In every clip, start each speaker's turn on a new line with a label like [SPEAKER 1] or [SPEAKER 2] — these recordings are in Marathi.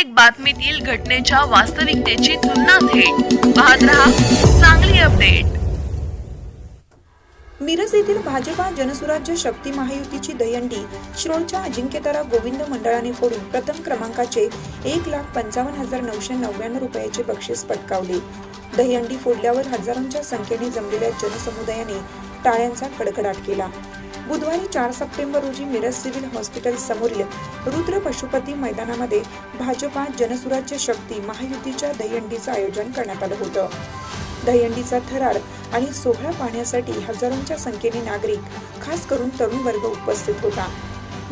[SPEAKER 1] प्रत्येक बातमीतील घटनेच्या वास्तविकतेची तुलना थेट. पाहत रहा चांगली अपडेट.
[SPEAKER 2] मिरज येथील भाजपा जनसुराज्य शक्ती महायुतीची दहीहंडी श्रोणच्या अजिंक्यतारा गोविंद मंडळाने फोडून प्रथम क्रमांकाचे एक लाख पंचावन्न हजार नऊशे नव्याण्णव रुपयाचे बक्षीस पटकावले. दहीहंडी फोडल्यावर हजारोंच्या संख्येने जमलेल्या जनसमुदायाने टाळ्यांचा कडकडाट केला. बुधवारी चार सप्टेंबर रोजी मिरज सिव्हिल हॉस्पिटल समोरील रुद्र पशुपती मैदानामध्ये भाजपा जनसुराज्य शक्ती महायुतीच्या दहीहंडीचं आयोजन करण्यात आलं होतं. दहीहंडीचा थरार आणि सोहळा पाहण्यासाठी हजारोंच्या संख्येने नागरिक खास करून तरुण वर्ग उपस्थित होता.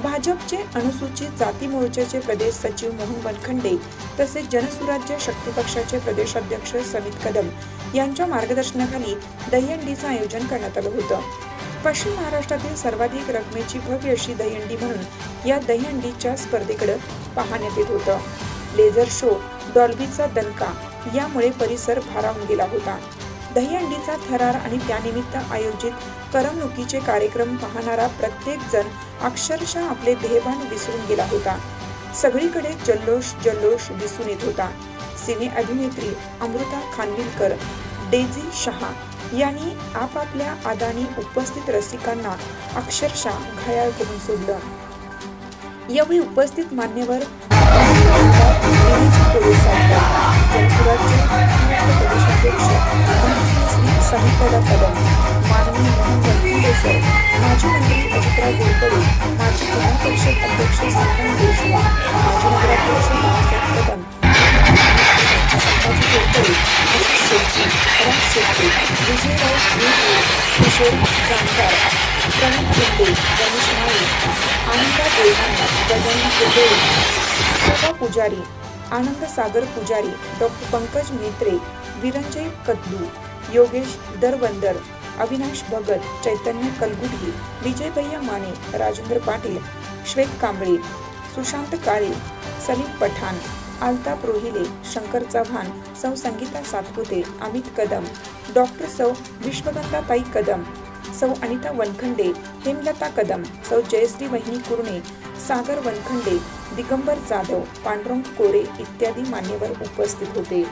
[SPEAKER 2] भाजपचे अनुसूचित जाती मोर्चाचे प्रदेश सचिव मोहन बनखंडे तसेच जनसुराज्य शक्ती पक्षाचे प्रदेशाध्यक्ष समित कदम यांच्या मार्गदर्शनाखाली दहीहंडीचं आयोजन करण्यात आलं होतं. पश्चिम महाराष्ट्रातील सर्वाधिक रकमेची भव्य अशी दहीहंडी म्हणून या दहीहंडीच्या स्पर्धेकडे पाहण्यात येत होतं. लेझर शो डॉल्बीचा दणका यामुळे परिसर भारावून गेला होता. दहीहंडीचा थरार आणि त्यानिमित्त आयोजित करमणुकीचे कार्यक्रम पाहणारा प्रत्येक जण अक्षरशः आपले देहभान विसरून गेला होता. सगळीकडे जल्लोष जल्लोष दिसून येत होता. सिने अभिनेत्री अमृता खानविलकर डेझी शहा यांनी आपापल्या आदानी उपस्थित रसिकांना अक्षरशः घायाळ करून सोडलं. यावेळी उपस्थित मान्यवर साहित्यदा कदम माननीय मोहन वनखंडे सर माजी मंत्री अजितराव गोडकडे माजी जिल्हा परिषद अध्यक्ष संगम देशमुख माजी नगराध्यक्ष बाळासाहेब कदम किशोर जानकर प्रणव शिंदे रमेश नाईक आनंदा देवानी गजानन कुलकर्णी शोभा पुजारी आनंद सागर पुजारी डॉक्टर पंकज मेत्रे विरंजय कदलू योगेश दरवंदर अविनाश भगत चैतन्य कलगुडी विजय भैया माने राजेंद्र पाटील श्वेत कांबळे सुशांत काळे सलीम पठाण आलताप रोहिले शंकर चव्हाण सौ संगीता सातपुते अमित कदम डॉक्टर सौ विश्वगंधाताई कदम सौ अनिता वनखंडे हेमलता कदम सौ जयश्री वहिनी कुरणे सागर वनखंडे दिगंबर जाधव पांडुरंग कोरे इत्यादी मान्यवर उपस्थित होते.